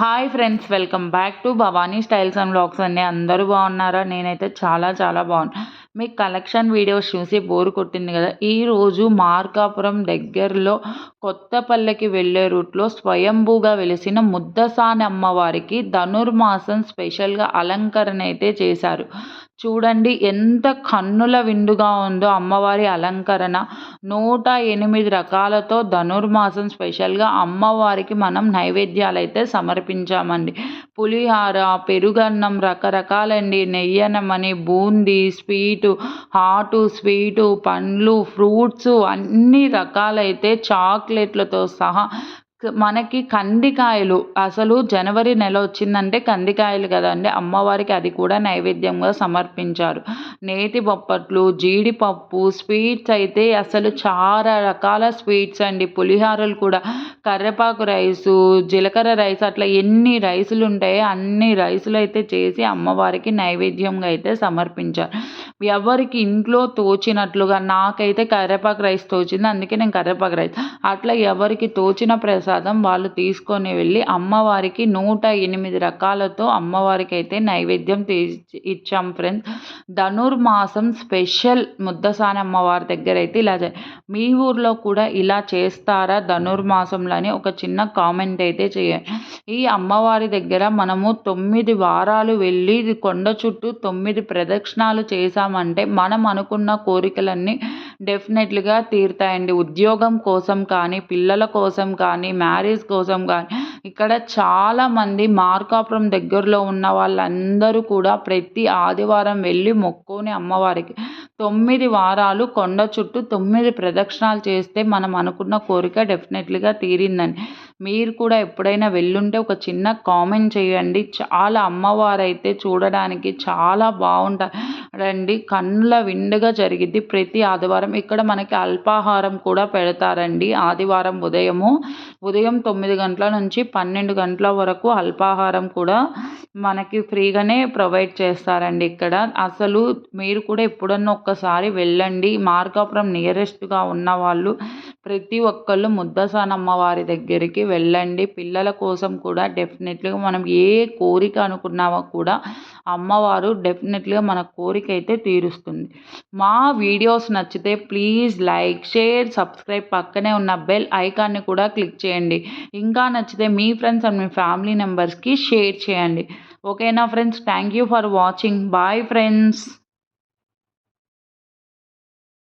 Hi friends welcome back to Bhavani styles and blogs అండి. అందరూ బాగున్నారా? నేనైతే చాలా చాలా బాగున్నా. మీకు కలెక్షన్ వీడియోస్ చూసి బోర్ కొట్టింది కదా. ఈరోజు మార్కాపురం దగ్గరలో కొత్తపల్లెకి వెళ్ళే రూట్లో స్వయంభూగా వెలిసిన ముద్దసాని అమ్మవారికి ధనుర్మాసం స్పెషల్గా అలంకరణ అయితే చేశారు. చూడండి ఎంత కన్నుల విందుగా ఉందో అమ్మవారి అలంకరణ. నూట ఎనిమిది రకాలతో ధనుర్మాసం స్పెషల్గా అమ్మవారికి మనం నైవేద్యాలు అయితే సమర్పించామండి. పులిహార పెరుగన్నం రకరకాలండి. నెయ్యనమని బూందీ స్వీటు హాటు స్వీటు పండ్లు ఫ్రూట్స్ అన్ని రకాలైతే చాక్లెట్లతో సహా మనకి కందికాయలు అసలు జనవరి నెల వచ్చిందంటే కందికాయలు కదండి. అమ్మవారికి అది కూడా నైవేద్యంగా సమర్పించారు. నేతి బొప్పట్లు జీడిపప్పు స్వీట్స్ అయితే అసలు చాలా రకాల స్వీట్స్ అండి. పులిహారలు కూడా కర్రేపాకు రైసు జీలకర్ర రైస్ అట్లా ఎన్ని రైసులు ఉంటాయో అన్ని రైసులు అయితే చేసి అమ్మవారికి నైవేద్యంగా అయితే సమర్పించారు. ఎవరికి ఇంట్లో తోచినట్లుగా నాకైతే కర్రేపాకు రైస్ తోచింది అందుకే నేను కర్రేపాకు రైస్. అట్లా ఎవరికి తోచిన ప్రసాదం వాళ్ళు తీసుకొని వెళ్ళి అమ్మవారికి నూట ఎనిమిది రకాలతో అమ్మవారికి అయితే నైవేద్యం ఇచ్చాం ఫ్రెండ్స్. ధనుర్మాసం స్పెషల్ ముద్దసాని అమ్మవారి దగ్గర అయితే ఇలా మీ ఊర్లో కూడా ఇలా చేస్తారా ధనుర్మాసంలో అని ఒక చిన్న కామెంట్ అయితే చేయండి. ఈ అమ్మవారి దగ్గర మనము తొమ్మిది వారాలు వెళ్ళి కొండ చుట్టూ తొమ్మిది ప్రదక్షిణాలు చేశామంటే మనం అనుకున్న కోరికలన్నీ డెఫినెట్లీగా తీరుతాయండి. ఉద్యోగం కోసం కానీ పిల్లల కోసం కానీ మ్యారేజ్ కోసం కానీ ఇక్కడ చాలామంది మార్కాపురం దగ్గరలో ఉన్న వాళ్ళందరూ కూడా ప్రతి ఆదివారం వెళ్ళి మొక్కుని అమ్మవారికి తొమ్మిది వారాలు కొండ చుట్టూ తొమ్మిది ప్రదక్షిణాలు చేస్తే మనం అనుకున్న కోరిక డెఫినెట్లీగా తీరిందని మీరు కూడా ఎప్పుడైనా వెళ్ళుంటే ఒక చిన్న కామెంట్ చేయండి. చాలా అమ్మవారు అయితే చూడడానికి చాలా రండి. కళ్ళ విండుగా జరిగిద్ది ప్రతి ఆదివారం. ఇక్కడ మనకి అల్పాహారం కూడా పెడతారండి. ఆదివారం ఉదయము ఉదయం తొమ్మిది గంటల నుంచి పన్నెండు గంటల వరకు అల్పాహారం కూడా మనకి ఫ్రీగానే ప్రొవైడ్ చేస్తారండి ఇక్కడ. అసలు మీరు కూడా ఎప్పుడన్నా ఒక్కసారి వెళ్ళండి. మార్కాపురం నియరెస్ట్గా ఉన్న వాళ్ళు ప్రతి ఒక్కళ్ళు ముద్దసానమ్మ వారి దగ్గరికి వెళ్ళండి. పిల్లల కోసం కూడా డెఫినెట్లీగా మనం ఏ కోరిక అనుకున్నామో కూడా అమ్మవారు డెఫినెట్లీగా మన కోరిక అయితే తీరుస్తుంది. మా వీడియోస్ నచ్చితే ప్లీజ్ లైక్ షేర్ సబ్స్క్రైబ్ పక్కనే ఉన్న బెల్ ఐకాన్ని కూడా క్లిక్ చేయండి. ఇంకా నచ్చితే మీ ఫ్రెండ్స్ అండ్ మీ ఫ్యామిలీ మెంబర్స్కి షేర్ చేయండి. ఓకేనా friends? Thank you for watching. Bye friends.